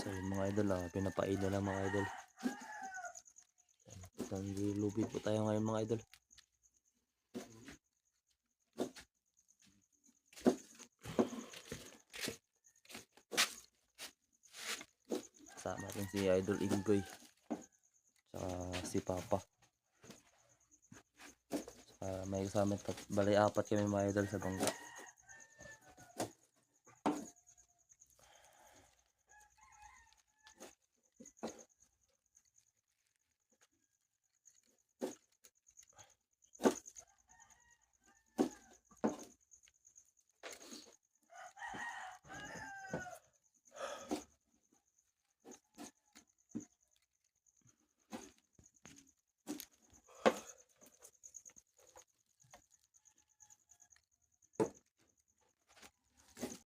So yun mga idol, ah, pinapaila lang mga idol. Nanlulubi po tayo ngayon mga idol. Kasama rin si Idol Ingoy. Saka si Papa. Saka may kasama balay apat kami mga idol sa bangka.